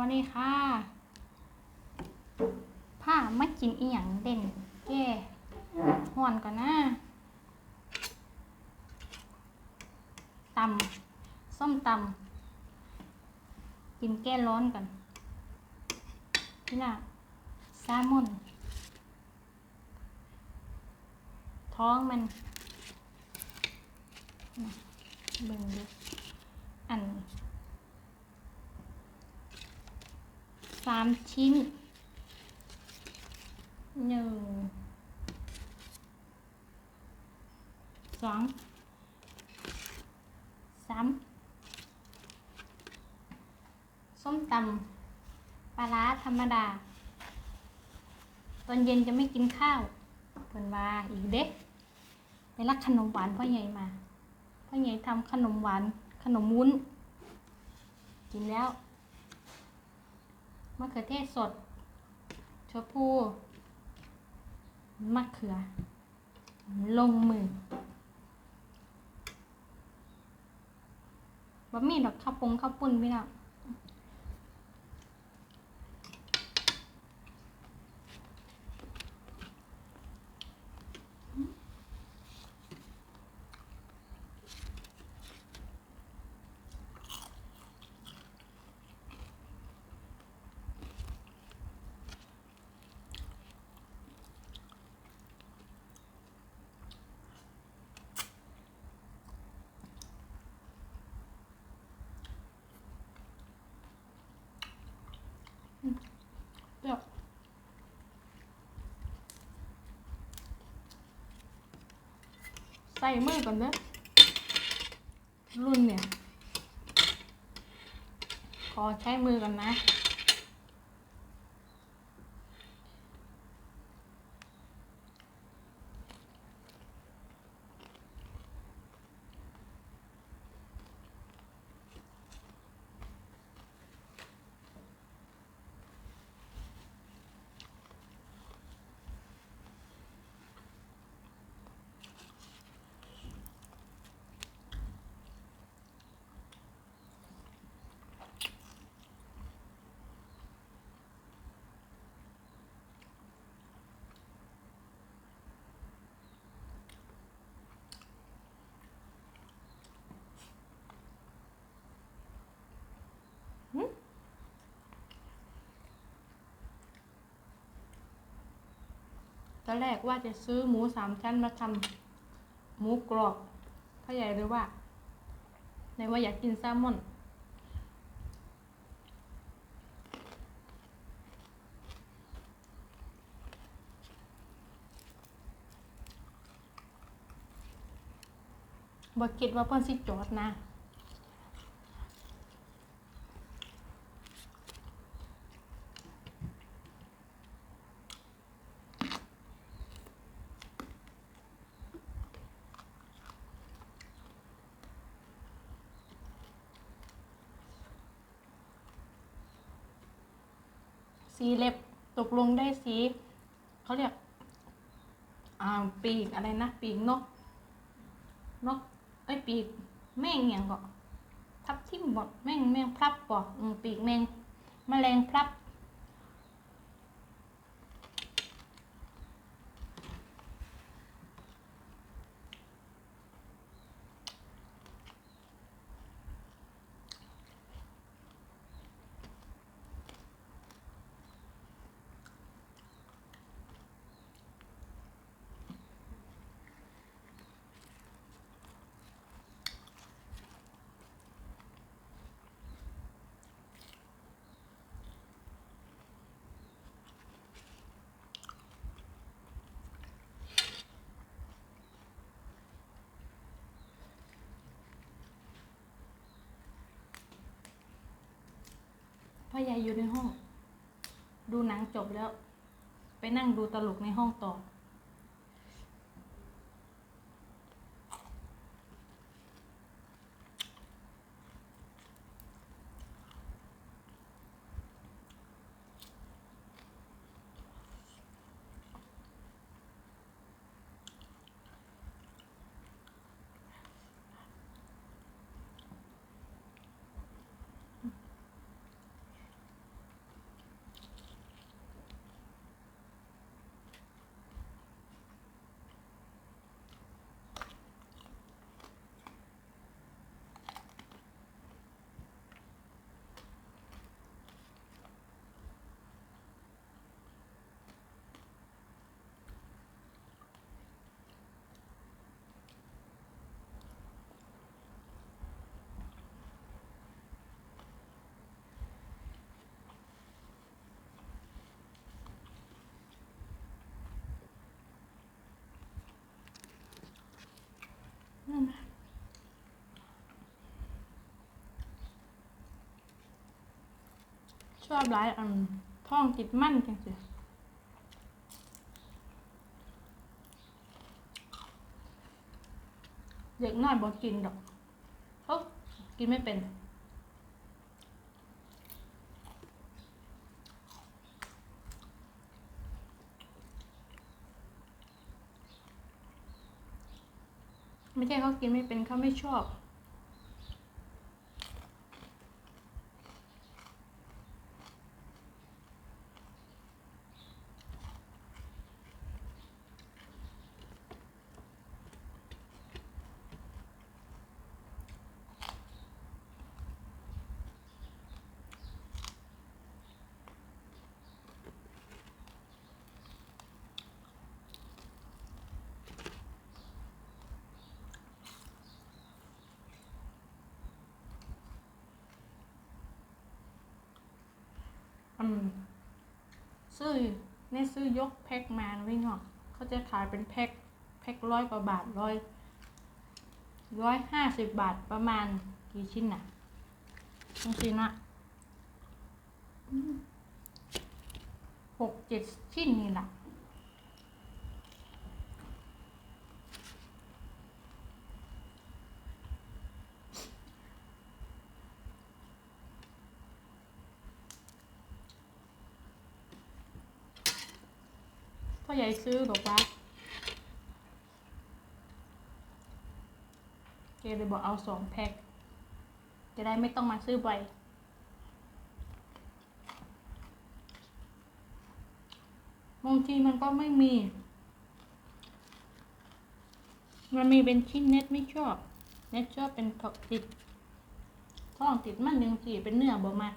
วัสดีค่ะ ผ้าไมากินอีหยังเด่นแก่ห่อนก่อนนะตำส้มตำกินแก้ร้อนก่อนนี่น่ะแซลมอนท้องมันเบิ่งดูอัน สามชิ้นหนึ่งสองสามส้มตำปลาร้าธรรมดา ตอนเย็นจะไม่กินข้าวเพิ่นว่าอีกเด็กไปรักขนมหวานพ่อใหญ่มาพ่อใหญ่ทำขนมหวานขนมวุ้น กินแล้ว มะเขือเทศสดชวพูมะเขือ ลงมือบะหมี่ดอกข้าวปงข้าวปุ้นพี่น้อง ส่มือก่อนเด้อรุ่นเนี่ย ขอใช้มือก่อนนะ ตอนแรกว่าจะซื้อหมูสามชั้นมาทำหมูกรอบพ่อใหญ่เลยว่า ในว่าอยากกินแซลมอนบ่คิดว่าเพิ่นสิจอดนะ สีเล็บตก ลงได้สีเขาเรียกอ่าปีกอะไรนะ ปีกนก นกไอ้ปีกแม่งอย่างก็ทับทิ่มบดแม่งแม่งพลับบอกปีกแมงแมลงพลับ ยายอยู่ในห้อง ดูหนังจบแล้ว ไปนั่งดูตลกในห้องต่อ ชอบหลายอันท้องติดมั่นจังสิเด็กน้อยบอกกินดอกเอ้ากินไม่เป็นไม่ใช่เขากินไม่เป็นเขาไม่ชอบ อืม ซื้อเนี่ยซื้อยกแพ็คมานะพี่งหอกเขาจะขายเป็นแพ็คแพ็คร้อยกว่าบาทร้อยร้อยห้าสิบบาทประมาณกี่ชิ้นน่ะกี่ชิ้นะอืมหกเจ็ดชิ้นนี่แหละ ใหญ่ซื้อบอกว่าเกเลยบอกเอาสองแพ็คจะได้ไม่ต้องมาซื้อบ่อยบางทีมันก็ไม่มี มันมีเป็นชิ้นเน็ตไม่ชอบ เน็ตชอบเป็นถกติดท้องติดมันยังสีเป็นเนื้อบ่มา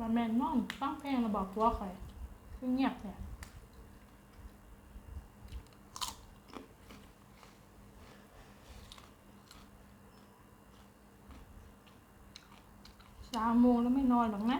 กบาแมนนอนฟังเพลงระบอกตัวข่อยคือเงียบเลยสามโมงแล้วไม่นอนหรอกนะ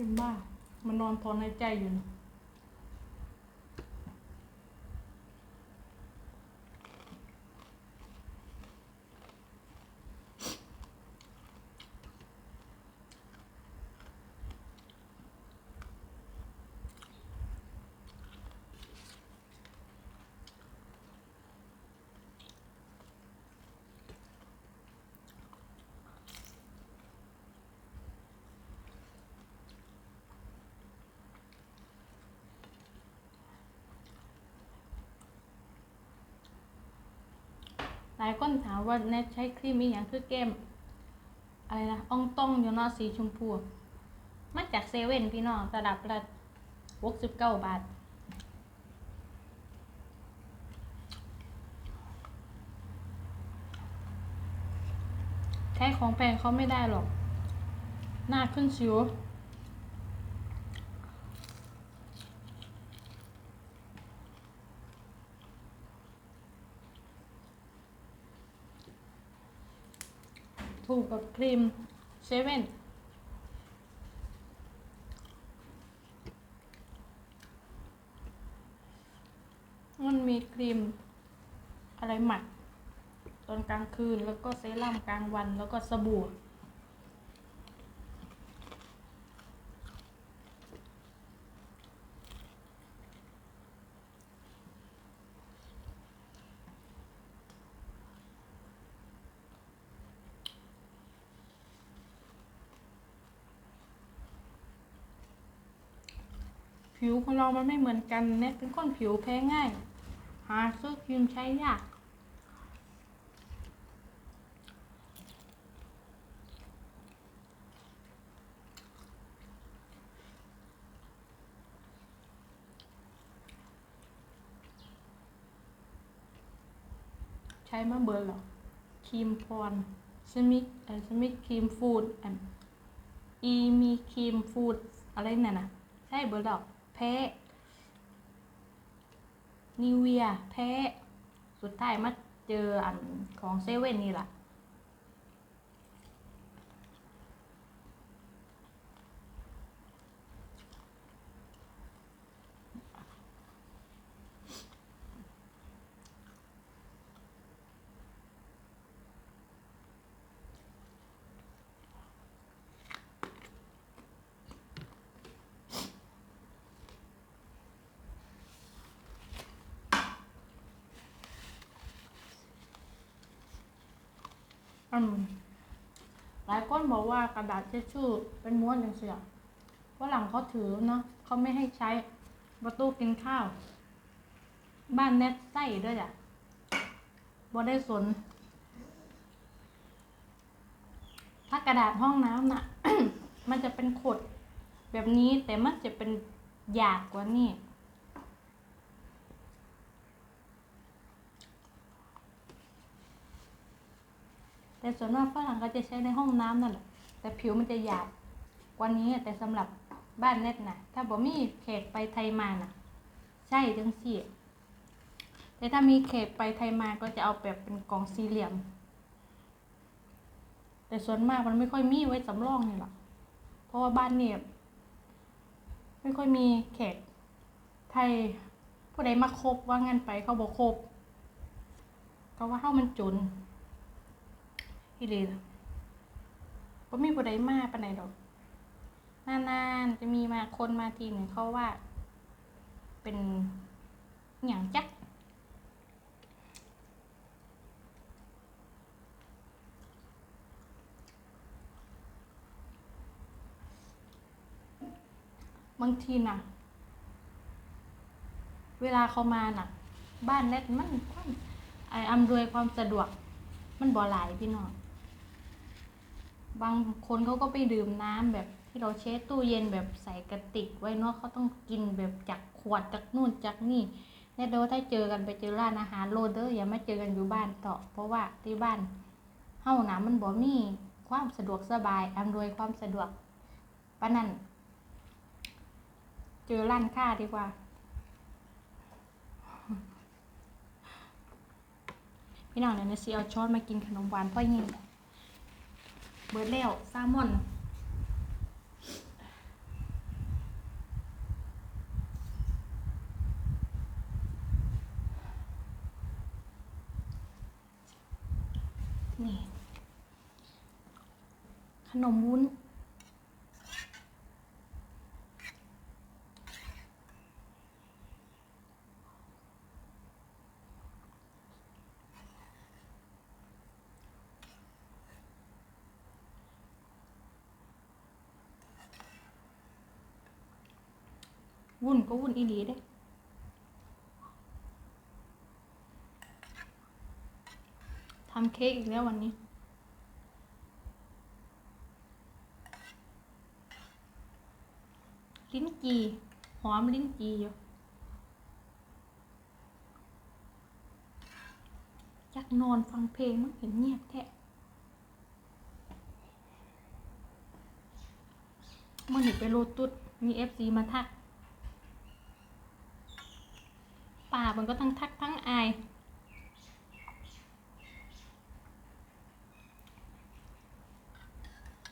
เป็นบ้า มันนอนทอนในใจอยู่นะ หลายคนถามว่าแนทใช้ครีมมีอย่างคือเกมอะไรนะอ่องต้องอยู่นอสีชมพูมาจากเซเว่นพี่น้องระดับละหกสิบเก้าบาทแท้ของแพงเขาไม่ได้หรอก หน้าขึ้นสิว ถูกกับครีมเซเว่นมันมีครีมอะไรหมัก ตอนกลางคืนแล้วก็เซรั่มกลางวันแล้วก็สบู่ ผิวของเรามันไม่เหมือนกันเน็ตเป็นคนผิวแพ้ง่าย หาซื้อครีมใช้ยากใช้มาเบอร์หรอครีมพรสมิธเออสมิธครีมฟูดอมอีมีครีมฟูดอะไรเนี่ยนะใช่เบอร์ดอก แพ้นิเวียแพ้ สุดท้ายมาเจออันของเซเว่นนี่แหละ อืมหลายคนบอกว่ากระดาษเช็ดชื่อเป็นม้วนอย่างเสียว่าหลังเขาถือเนาะเขาไม่ให้ใช้ประตูกินข้าว บ้านเน็ตใส่ด้วยจ้ะบ่ได้สน ถ้ากระดาษห้องน้ำน่ะ มันจะเป็นขดแบบนี้แต่มันจะเป็นหยาบกว่านี่ แต่ส่วนมากฝรั่งก็จะใช้ในห้องน้ำนั่นแหละแต่ผิวมันจะหยาบกว่านี้แต่สำหรับบ้านเน็ตนะถ้าบ่มีแขกไปไทยมาน่ะ ใช่จังสี่แต่ถ้ามีแขกไปไทยมาก็จะเอาแบบเป็นกล่องสี่เหลี่ยม แต่ส่วนมากมันไม่ค่อยมีไว้สำรองนี่หรอกเพราะว่าบ้านเนี่ยไม่ค่อยมีแขกไทยผู้ใดมาคบว่างั้นไปเขาบอกคบเขาว่าเข้ามันจุน อีหลีล่ะบ่มีผู้ใดมาปานใดดอก นานๆจะมีมาคนมาทีหนึ่งเขาว่า เป็นอย่างจักบางทีน่ะเวลาเขามาน่ะ บ้านเน็ตมันความไออำนวยความสะดวก มันบ่หลายพี่น้อง บางคนเขาก็ไปดื่มน้ำแบบที่เราเช็ดตู้เย็นแบบใส่กระติกไว้เนาะเขาต้องกินแบบจากขวดจากนู่นจากนี่เนี่ยเดี๋ยวถ้าเจอกันไปเจอร้านอาหารโรเดอร์อย่ามาเจอกันอยู่บ้านต่อเพราะว่าที่บ้านเฮานะมันบ่มีความสะดวกสบายอำนวยความสะดวกปานนั้นเจอร้านค้าดีกว่า พี่น้องเดี๋ยวนะสิเอาช้อนมากินขนมหวานพ่อยิน เบิร์ดแล้วแซลมอนนี่ขนมวุ้น วุ่นก็วุ่นอีหลีเด้ทำเค้กอีกแล้ววันนี้ ลิ้นจีหอมลิ้นจีอยู่อยากนอนฟังเพลงมันเห็นเงียบแท้มื่อหนูไปโลตุดมีเอฟซีมาทัก ป่ามันก็ทั้งทักทั้งอาย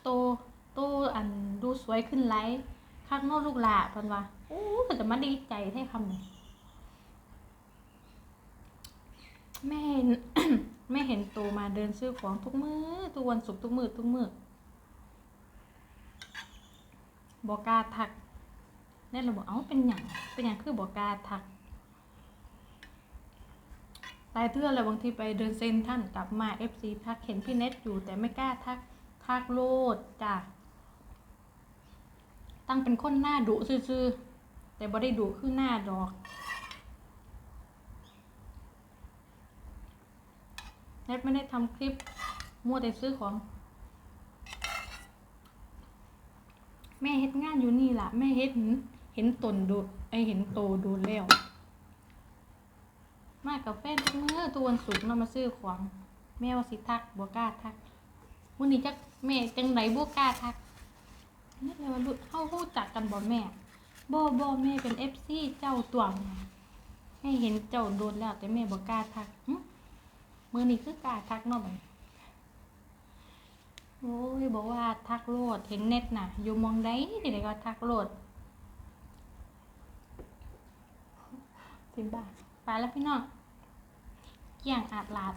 โตโตอันดูสวยขึ้นไลท์ข้างนอกลูกหลาเพันว่าโอ้ก็จะมาดีใจแท้คำนี้แม่เห็นแม่เห็นโตมาเดินซื้อของทุกมือ้อทุกวันศุกร์ทุกมือ้อทุกมือ้อบอกาทักแน่เราบอกเอ้าเป็นอย่างเป็นอย่างคือบอกาทัก ลายเทื่อเลยบางทีไปเดินเซนท่านกลับมาเอฟซีทักเห็นพี่เน็ตอยู่แต่ไม่กล้าทักทักโลดจ้ะตั้งเป็นคนหน้าดุซื่อๆแต่บ่ได้ดุคือหน้าดอกเน็ตไม่ได้ทำคลิปมัวแต่ซื้อของ แม่เฮ็ดงานอยู่นี่ล่ะ แม่เฮ็ดเห็นตนดูไอเห็นโตดูแล้ว มากับแฟนทุกมื้อทุกวันศุกร์เรามาซื้อของแม่ว่าสิทักบ่กล้าทักวันนี้จักแม่จังไหนบ่กล้าทักนี่เลยว่ารู้เฮารู้จักกันบ่แม่บ่บ่แม่เป็น FC เจ้าตัวงแม่เห็นเจ้าโดนแล้ว แต่แม่บ่กล้าทักมือนี้คือกล้าทักเนาะบันโอ้ยบอกว่าทักโลดเห็นเน็ตน่ะ อยู่มองใดนี่ไหนก็ทักโลดสิบบาท ไปแล้วพี่น้องเกี่ยงอาดลาด